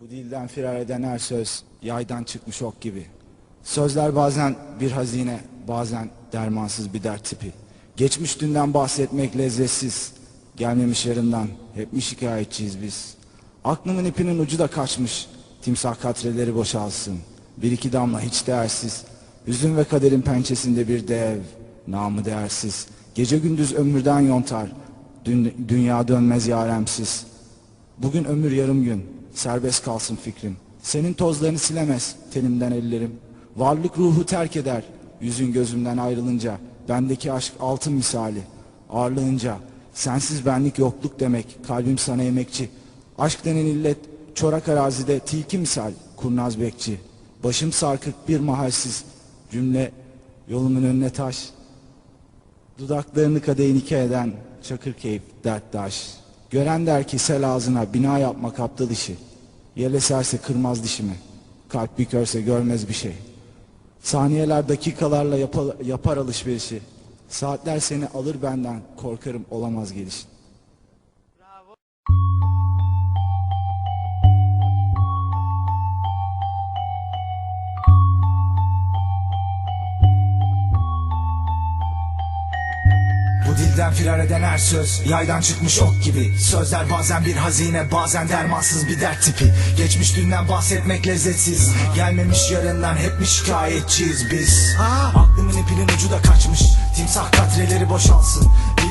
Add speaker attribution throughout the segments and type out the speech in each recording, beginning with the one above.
Speaker 1: Bu dilden firar eden her söz yaydan çıkmış ok gibi. Sözler bazen bir hazine, bazen dermansız bir dert tipi. Geçmiş dünden bahsetmek lezzetsiz. Gelmemiş yarından hep mi şikayetçiyiz biz? Aklımın ipinin ucu da kaçmış. Timsah katreleri boşalsın. Bir iki damla hiç değersiz. Hüzün ve kaderin pençesinde bir dev. Namı değersiz. Gece gündüz ömürden yontar. Dün, dünya dönmez yaremsiz. Bugün ömür yarım gün, serbest kalsın fikrim. Senin tozlarını silemez tenimden ellerim. Varlık ruhu terk eder, yüzün gözümden ayrılınca. Bendeki aşk altın misali, ağırlığınca. Sensiz benlik yokluk demek, kalbim sana emekçi. Aşk denen illet, çorak arazide tilki misal, kurnaz bekçi. Başım sarkık bir mahalsiz, cümle yolumun önüne taş. Dudaklarını kadehin iki eden çakır keyif derttaş. Gören der ki sel ağzına bina yapmak aptal işi. Yel eserse kırmaz dişimi. Kalp bir körse görmez bir şey. Saniyeler dakikalarla yapar alışverişi. Saatler seni alır benden korkarım olamaz gelişin.
Speaker 2: Dilden firar eden her söz Yaydan çıkmış ok gibi. Sözler bazen bir hazine Bazen dermansız bir dert tipi. Geçmiş dünden bahsetmek lezzetsiz. Gelmemiş yarından hep mi şikayetçiyiz biz. Aklımın ipinin ucu da kaçmış. Timsah katreleri boşalsın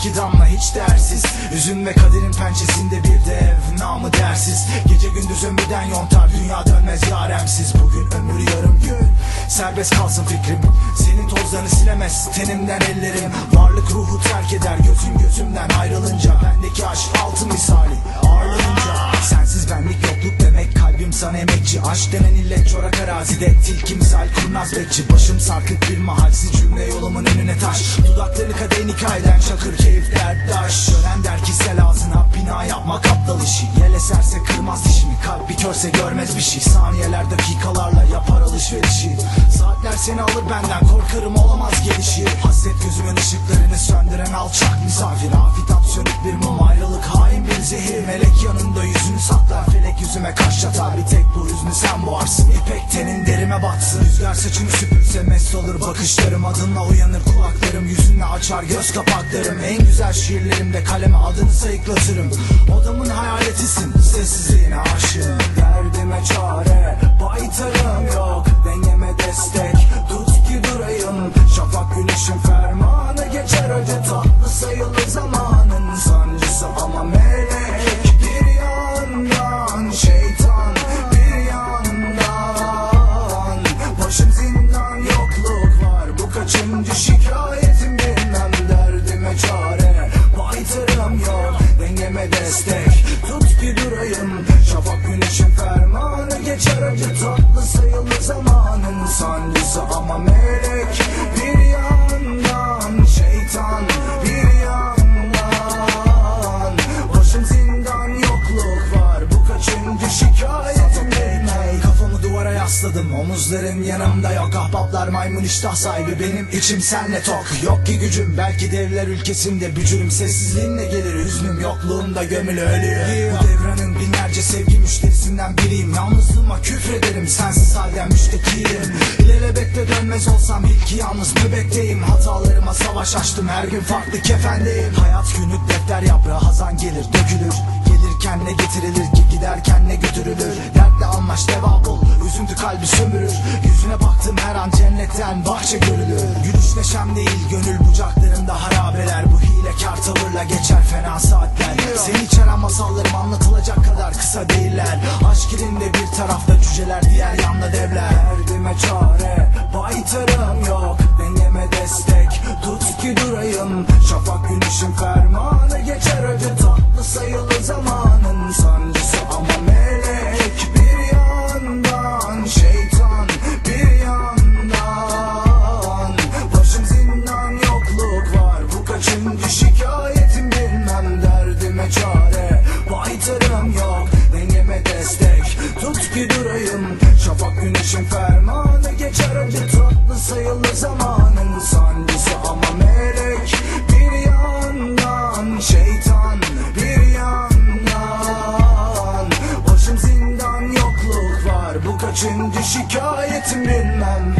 Speaker 2: iki damla hiç değersiz Üzüm ve kaderin pençesinde bir dev Namı değersiz Gece gündüz ömürden yontar Dünya dönmez yaremsiz. Bugün ömür yarım gün. Serbest kalsın fikrim. Senin tozlarını silemez tenimden ellerim. Varlık ruhu terk eder gözüm gözümden ayrılınca. Bendeki aşk altın misali ağırlığınca. Sensiz benlik yokluk demek kalbim sana emekçi. Aşk denen illet çorak arazide. Tilki misal kurnaz bekçi Başım sarkık bir mahalsiz cümle yolumun önüne taş. Dudakları kadehin hikayeden çakır keyif derttaş Gören der ki sel ağzına bina yapmak aptal işi. Yel eserse kırmaz dişimi. Kalp bir körse görmez bir şey. Saniyeler dakikalarla yapar alışverişi. Saatler seni alır benden korkarım olamaz gelişi. Hasret gözümün ışıklarını söndüren alçak misafir. Afitap sönük bir mum ayrılık hain bir zehir. Melek yanında yüzünü saklar felek yüzüme kaş yatar Bir tek bu hüznü sen boğarsın. İpek tenin derime batsın. Rüzgar saçını süpürse mest olur bakışlarım. Adınla uyanır kulaklarım. Yüzünle açar göz kapaklarım. En güzel şiirlerimde kaleme adını sayıklatırım. Odamın hayaletisin. Sessizliğine aşığım. Derdime çare baytarım yok. Dengeme destek. Tut ki durayım. Şafak güneşin fermanı geçer. Acı tatlı sayılı zamanın melek bir yandan şeytan bir yandan. Başım zindan yokluk var bu kaçıncı şikayetim bilmem Kafamı duvara yasladım omuzlarım yanımda yok. Ahbaplar maymun iştah sahibi benim içim senle tok. Yok ki gücüm belki devler ülkesinde bücürüm. Sessizliğinle gelir hüznüm yokluğumda gömülü ölüyor. Bu devranın binlerce sevgi müşterisinden biriyim Yalnızlığıma küfrederim sensiz halden müştekiyim İlelebette dönmez olsam ilk yalnız nöbetteyim Hatalarıma savaş açtım her gün farklı kefendeyim. Hayat günlük defter yaprağı hazan gelir dökülür. Gelirken ne getirilir ki giderken ne götürülür? Dertle anlaş deva bul üzüntü kalbi sömürür. Yüzüne baktım her an cennetten bahçe görülür. Gülüş neşem değil gönül bucaklarında harabeler. Bu hilekar tavırla geçer fena saatler. Seni içeren masallarım anlatılacak kadar kısa değiller. Aşk ilinde bir tarafta cüceler diğer yanda devler. Derdime çare baytarım kaçıncı şikayetim bilmem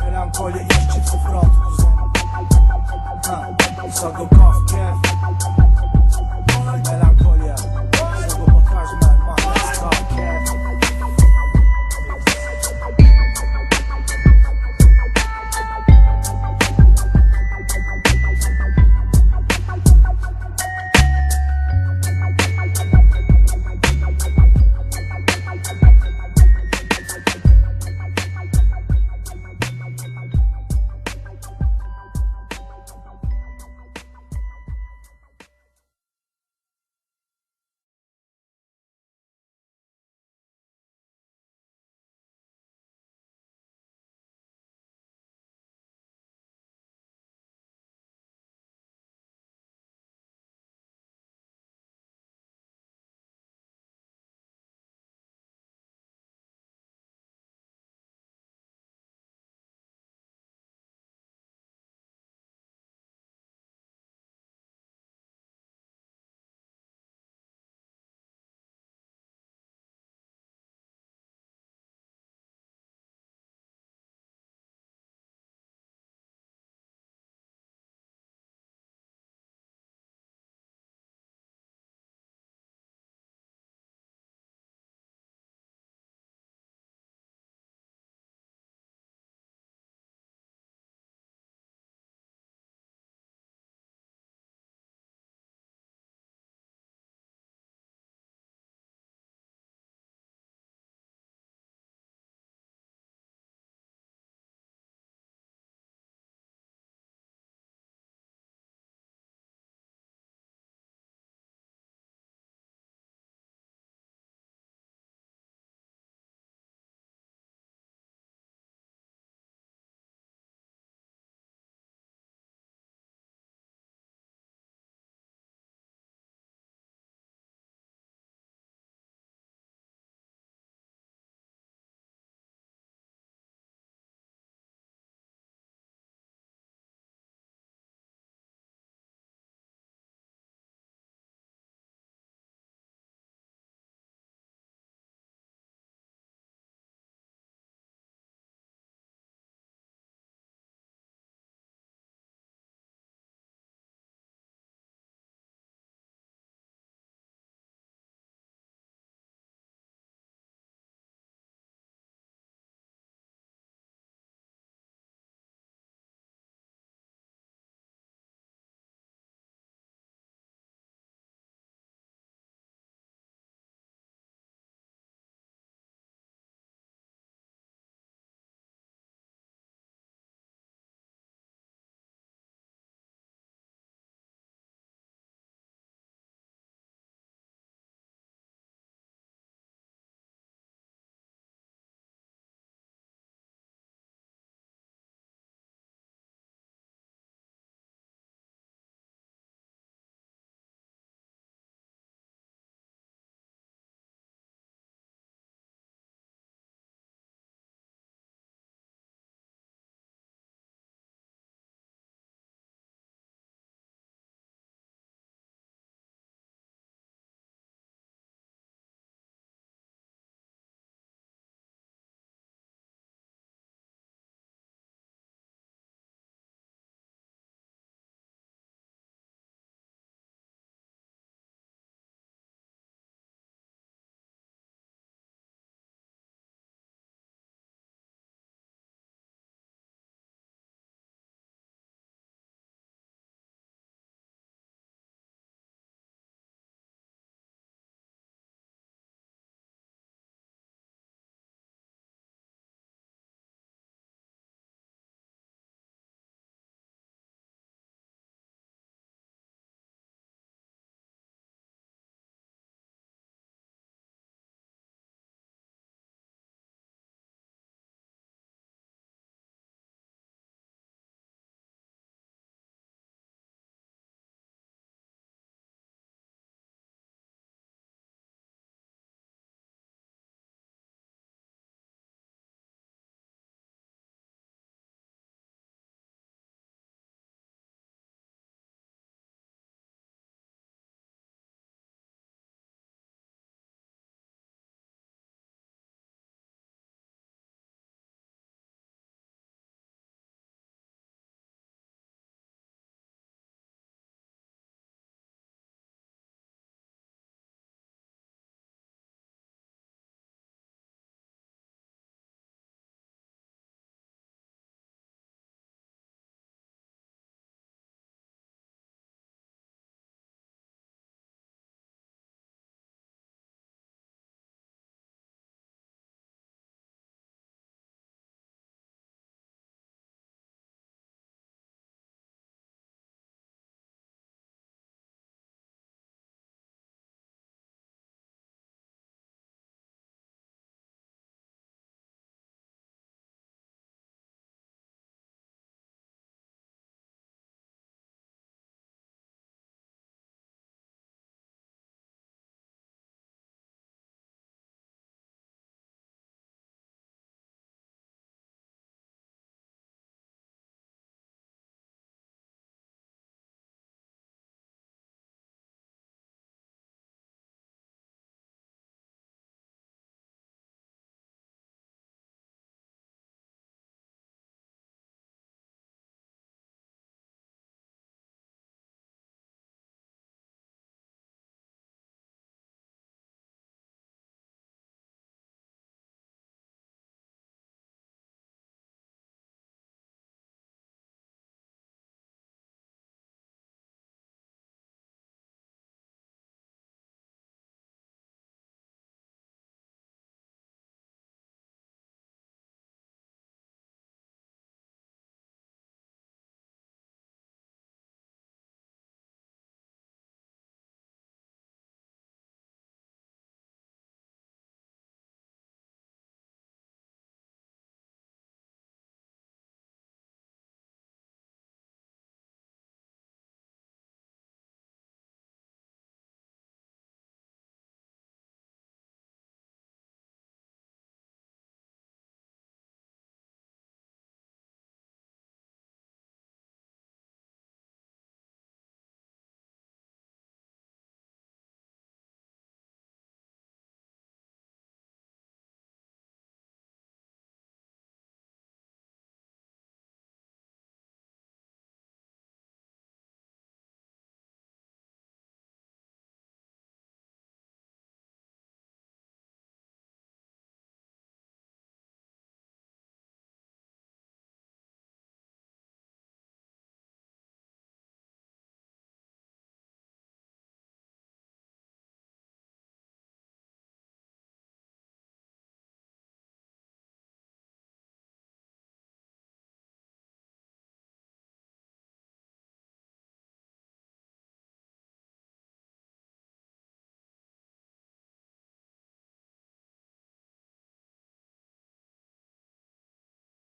Speaker 3: Melankoli 2 çift 06 kuzen Ha Sago Kaf Kev